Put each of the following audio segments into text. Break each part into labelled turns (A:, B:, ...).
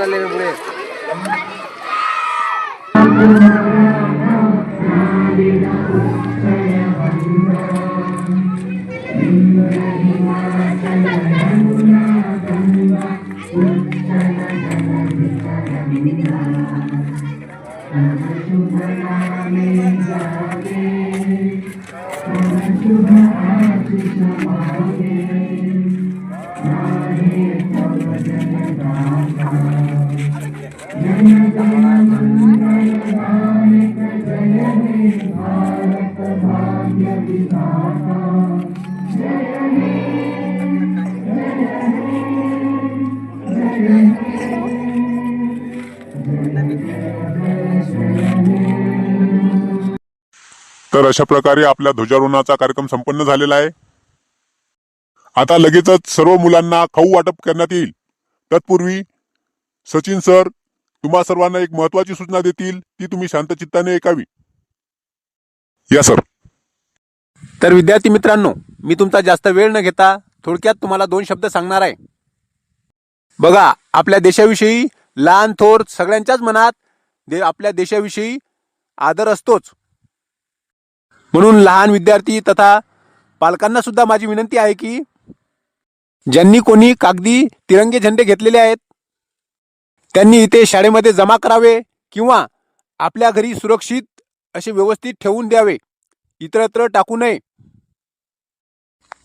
A: चालले पुढे
B: तर अशा प्रकारे आपल्या ध्वजारोहणाचा कार्यक्रम संपन्न झालेला आहे. आता लगेचच सर्व मुलांना खाऊ वाटप करण्यात येईल. तत्पूर्वी सचिन सर तुम्हा सर्वांना एक महत्वाची सूचना देतील ती तुम्ही शांतचित्ताने ऐकावी. या सर
C: तर विद्यार्थी मित्रांनो मी तुमचा जास्त वेळ न घेता थोडक्यात तुम्हाला दोन शब्द सांगणार आहे. बघा आपल्या देशाविषयी लहान थोर सगळ्यांच्याच मनात दे आपल्या देशाविषयी आदर असतोच. म्हणून लहान विद्यार्थी तथा पालकांना सुद्धा माझी विनंती आहे की ज्यांनी कोणी कागदी तिरंगे झेंडे घेतलेले आहेत त्यांनी इथे शाळेमध्ये जमा करावे किंवा आपल्या घरी सुरक्षित असे व्यवस्थित ठेवून द्यावे. इतरत्र टाकू नये.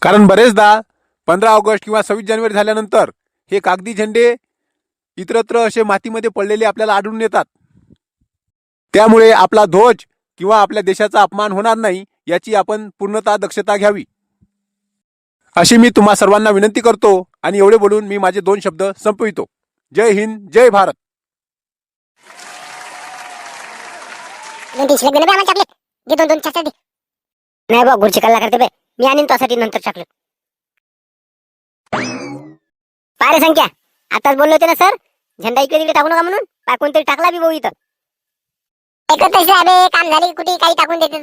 C: कारण बरेचदा पंधरा ऑगस्ट किंवा सव्वीस जानेवारी झाल्यानंतर हे कागदी झेंडे इतरत्र असे मातीमध्ये पडलेले आपल्याला आढळून येतात. त्यामुळे आपला ध्वज किंवा आपल्या देशाचा अपमान होणार नाही याची आपण पूर्णतः दक्षता घ्यावी. अशी मी तुम्हा सर्वांना विनंती करतो आणि एवढे बोलून मी माझे दोन शब्द संपवितो. जय हिंद जय भारत.
D: दोन चॉकलेट दोन नाही बा गुडची कल्ला करते बे. मी आणीन त्यासाठी नंतर चॉकलेट पारे संख्या. आताच बोलले होते ना सर झेंडा इकडे तिकडे टाकू नका म्हणून. पा कोणतरी टाकला बी भाऊ इथं. एकच अबे काम झाले की कुठे काही टाकून देते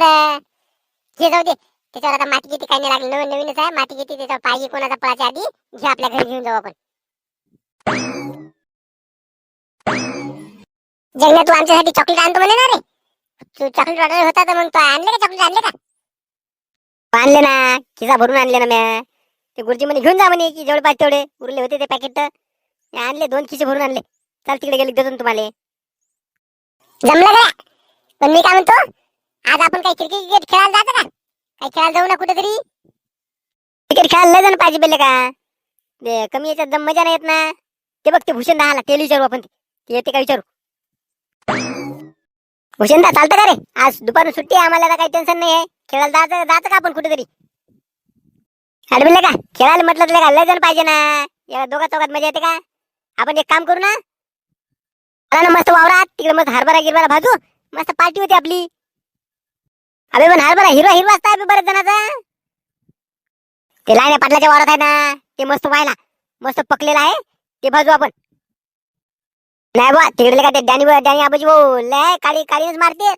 D: हे जाऊ दे. त्याच्यावर आता माती किती काही नाही लागली. नवीन नवीनच आहे. माती किती त्याच्यावर पाहिजे कोणाचा पळाच्या आधी घे आपल्या घरी घेऊन जाऊ आपण. जगण्या तू आमच्यासाठी चॉकलेट आणतो म्हणे ना रे. तू चॉकलेट ऑर्डर होता तर मग तू आणले का चॉकलेट आणले का? आणले ना खिसा भरून आणले ना म्या. ते गुरुजी म्हणे घेऊन जा म्हणे की जेवढे तेवढे. उरले होते ते पॅकेट आणले दोन खिसे भरून आणले. चाल तिकडे गेले देतो तुम्हाला. जमलं का? पण मी काय म्हणतो आज आपण काही क्रिकेट क्रिकेट खेळायला जायचं का? काही खेळायला जाऊ ना कुठेतरी? क्रिकेट खेळायला जण पाहिजे बेले का? ते कमी याच्यात मजा नाही येत ना. ते बघ ते भूषण दहाला ते विचारू आपण. ते येते का विचारू? भूषणदा चालतं का रे? आज दुपारून सुट्टी आहे आम्हाला काही टेन्शन नाही आहे खेळायला जायचं जायचं का आपण कुठेतरी? अडबिले का? खेळायला म्हटलं तर का लय जण पाहिजे ना. या दोघा चौघात मजा येते का? आपण एक काम करू ना? चला ना मस्त वावरात. तिकडे मस्त हरभरा गिरभरा भाजू. मस्त पार्टी होती आपली. अबे पण हरभरा हिरवा हिरवा असता अबे बऱ्याच जणाचा. ते लाईन पाटलाच्या वावरात आहे ना ते मस्त व्हायला. मस्त पकलेला आहे. ते भाजू आपण. नाही बा तिकडे का ते डॅनी डॅनी आबाजी भाऊ लय काळी काळीच मारते.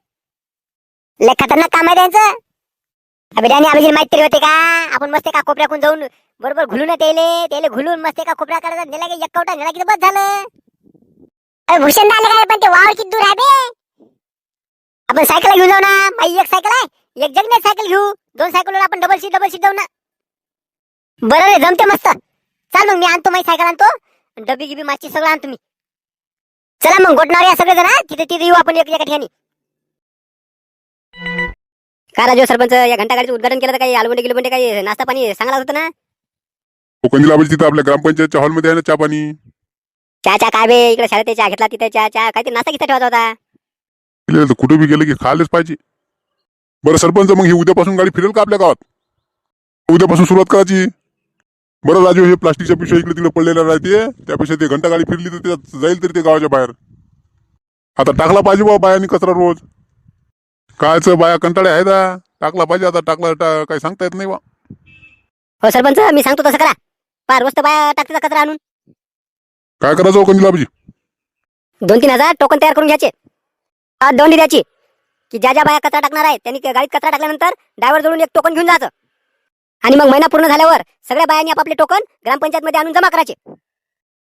D: लय खतरनाक काम आहे त्यांचं. अबे डॅनी आबाजी माहीत तरी होते का? आपण मस्त का कोपऱ्याकून जाऊन बरोबर घुलून तेले तेले घुलून मस्त का कोपऱ्या करायचा नेला की एक कवटा नेला की बस झालं. अरे भूषण आलं काय पण ते वावर किती दूर आहे बे. आपण सायकल घेऊन जाऊ ना. माझी एक सायकल आहे. एक जगने सायकल घेऊ. दोन सायकल आपण डबल सीट डबल सीट जाऊ ना. बरं रे जमते मस्त. चाल मग मी आणतो माझी सायकल आणतो. डबी गिबी माची सगळं आणतो मी चला मग गोटणार या सगळे जण तिथे तिथे येऊ आपण एक एका ठिकाणी. का राजू सरपंच या घंटा गाडीचं उद्घाटन केलं तर काही आलवंडे गिलवंडे काही नाश्ता पाणी सांगला होतं ना?
B: कोकणजीला तिथं आपल्या ग्रामपंचायतच्या हॉलमध्ये आहे ना चहा पाणी?
D: चहा चहा काय बे? इकडे शाळेत चहा घेतला तिथे चहा चहा काहीतरी नाश्ता किती ठेवायचा होता.
B: तर कुठे बी गेलं की खायलाच पाहिजे. बरं सरपंच मग ही उद्यापासून गाडी फिरेल का आपल्या गावात? उद्यापासून सुरुवात करायची. बरं राजू हे प्लास्टिकच्या पिशव्या इकडे तिकडे पडलेल्या राहते. त्यापेक्षा ते घंटा गाडी फिरली तर त्यात जाईल तरी ते गावाच्या बाहेर. आता टाकला पाहिजे बाबा बायानी कचरा रोज. कायचं बाया कंटाळे आहे दा टाकला पाहिजे आता टाकला टा- काही सांगता येत नाही बा.
D: हो सरपंच मी सांगतो तसं करा. पार रोज तर बाया टाकते कचरा आणून.
B: काय करायचं हो कंदिलाबाजी?
D: दोन तीन हजार टोकन तयार करून घ्यायचे. आज दोंडी द्यायची की ज्या ज्या बाया कचरा टाकणार आहे त्यांनी गाडीत कचरा टाकल्यानंतर ड्रायव्हर जोडून एक टोकन घेऊन जायचं. आणि मग महिना पूर्ण झाल्यावर सगळ्या बायांनी आपापले टोकन ग्रामपंचायत मध्ये आणून जमा करायचे.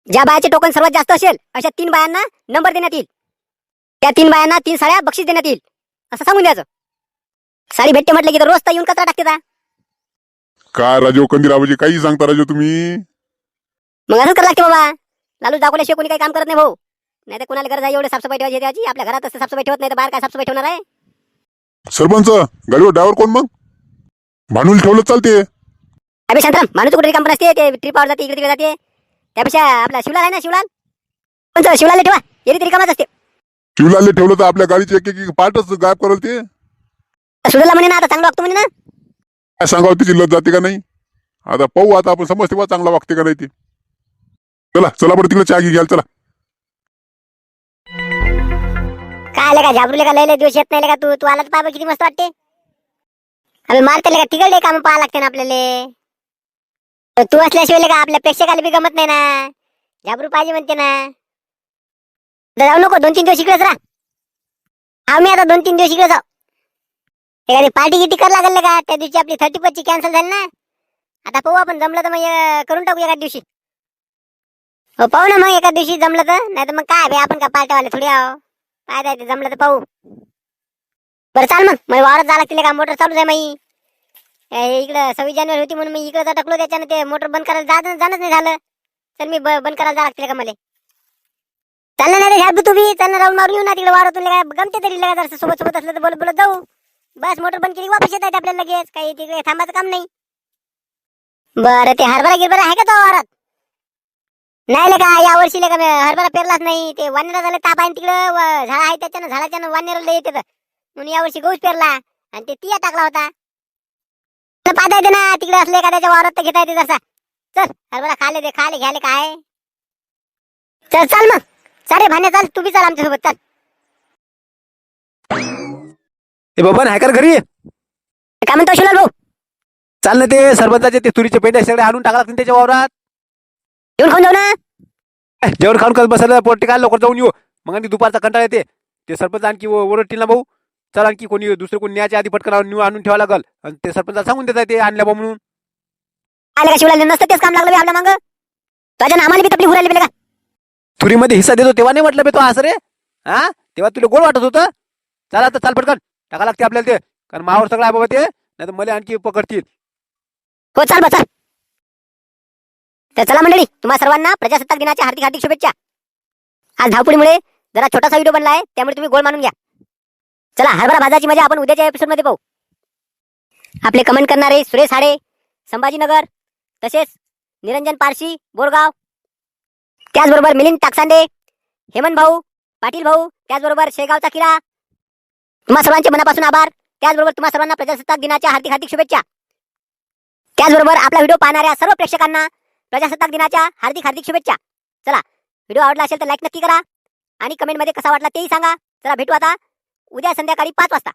D: ज्या बायाचे टोकन सर्वात जास्त असेल अशा तीन बायांना नंबर देण्यात येईल. त्या तीन बायांना तीन साड्या बक्षीस देण्यात येईल. असं सांगून द्यायचं. साडी भेटते म्हटलं की तर रोज तर येऊन कचरा टाकते.
B: काय राजू कंदीराबाजी काही सांगता राजू तुम्ही?
D: मग असंच करावं लागते बाबा. लालू दाखवल्याशिवाय कोणी काही काम करत नाही भाऊ. नाही तर कोणाला गरज आहे एवढे साफसफाई ठेवायची त्याची? आपल्या घरात असं साफसफाई ठेवत नाही तर बाहेर काय साफसफाई ठेवणार आहे?
B: सरपंच गाडीवर ड्रायव्हर कोण मग? भांडून ठेवलं चालते
D: अभि शांतराम माणूस कुठे कंपनी असते ते ट्रिपावर जाते इकडे तिकडे जाते. त्यापेक्षा आपला शिवलाल आहे ना शिवलाल? पण चल, शिवलालला ठेवा येरी तरी कामाच असते.
B: शिवलालले ठेवलं तर आपल्या गाडीचे एक एक पार्टच गायब करल ते.
D: सुधाला म्हणे ना आता चांगलं वागतो म्हणे ना.
B: काय सांगावं तिची जाते का नाही? आता पाहू आता आपण समजते बा चांगला वागते का नाही ते. चला चला बरं तिकडे चहा घ्याल चला.
D: काय आले का झाबरूले का लय दिवस येत नाही का तू? तू आला तर पाहा किती मस्त वाटते. आम्ही मारते का तिकडे काम पाहा लागते ना आपल्याला? तू असल्याशिवाय का आपल्या प्रेक्षकाला बी गमत नाही ना. जाबरू पाहिजे म्हणते ना. जाऊ नको दोन तीन दिवस इकडेच राहा. आम्ही आता दोन तीन दिवस इकडे जाऊ. एखादी पार्टी गिटी कर लागेल का? त्या दिवशी आपली थर्टी ची कॅन्सल झाली ना. आता पाहू आपण जमलं तर मग करून टाकू एका दिवशी. हो पाहू ना मग एका दिवशी जमलं तर. नाही तर मग काय आपण का पार्ट्यावाले थोडी आहो. काय द्यायचं जमलं तर पाहू. बरं चाल मग. मग वावरात जायला लागतील का मोटर चालूच आहे माई. इकडं सव्वीस जानेवारी होती म्हणून मी इकडे टाकलो त्याच्यानं ते मोटर बंद करायला जात जाणंच नाही झालं. तर मी ब- बंद करायला जायला लागतील का मला? चाललं नाही रे तू बी चालणं राऊंड मारून येऊ ना तिकडे वावरातून. काय गमते तरी लगा जर सोबत सोबत असलं तर बोलत बोलत जाऊ. बस मोटर बंद केली वापस येत आहेत आपल्याला लगेच. काही तिकडे थांबायचं काम नाही. बरं ते हरभरा गिरभरा आहे का तो वावरात? नाही का या वर्षी का हरभरा पेरलाच नाही. ते वानेरा झालं ताप आहे तिकडं. व- झाड आहे त्याच्यानं झाडाच्यानं वानेरा येते म्हणून या वर्षी गहूच पेरला आणि ते तिया टाकला होता. पाहता येते ना तिकडे असले का त्याच्या वावरात तर घेता येते जसा चल हरभरा खाले दे खाले घ्याले काय? चल चल मग. सारे भांडे चाल तू बी चाल आमच्यासोबत चल.
C: ए बाबा आहे का रे घरी?
D: काय म्हणतो शिलाल भाऊ?
C: चाल ना ते सरपंचाचे ते तुरीचे पेंडे सगळे आणून टाकला त्याच्या वावरात.
D: येऊन खाऊन जाऊ ना?
C: जेवण खाऊन कसं बसायला पोट काय लवकर जाऊन येऊ. मग दुपारचा कंटाळा येते. ते सरपंच आणखी ओरडतील ना भाऊ. चल आणखी कोणी दुसरं कोणी न्यायच्या आधी पटकन आणून आणून ठेवा लागल. आणि ते सरपंचाला सांगून देतात ते आणल्या बा म्हणून.
D: आले का नसतं तेच काम लागलं बे आपल्या मागं. तुझ्या आम्हाला बी तपली उरायली बे का
C: तुरीमध्ये हिस्सा देतो तेव्हा नाही म्हटलं बे तो असं रे हा तेव्हा तुला गोड वाटत होतं? चला आता चाल पटकन. टाका लागते आपल्याला ते. कारण मावर सगळं आहे बाबा ते. नाही तर मला आणखी पकडतील.
D: हो चाल बा चाल. तर चला मंडळी तुम्हा सर्वांना प्रजासत्ताक दिनाच्या हार्दिक हार्दिक शुभेच्छा. आज धावपुडीमुळे जरा छोटासा व्हिडिओ बनला आहे त्यामुळे तुम्ही गोल मानून घ्या. चला हरभरा भाजाची मजा आपण उद्याच्या एपिसोडमध्ये पाहू. आपले कमेंट करणारे सुरेश हाडे संभाजीनगर तसेच निरंजन पारशी बोरगाव त्याचबरोबर मिलिंद टाकसांडे हेमंत भाऊ पाटील भाऊ त्याचबरोबर शेगावचा किरा. तुम्हा सर्वांचे मनापासून आभार. त्याचबरोबर तुम्हा सर्वांना प्रजासत्ताक दिनाच्या हार्दिक हार्दिक शुभेच्छा. त्याचबरोबर आपला व्हिडिओ पाहणाऱ्या सर्व प्रेक्षकांना प्रजासत्ताक दिनाच्या हार्दिक हार्दिक शुभेच्छा. चला व्हिडिओ आवडला असेल तर लाईक नक्की करा. आणि कमेंटमध्ये कसा वाटला तेही सांगा. चला भेटू आता. उद्या संध्याकाळी पाच वाजता.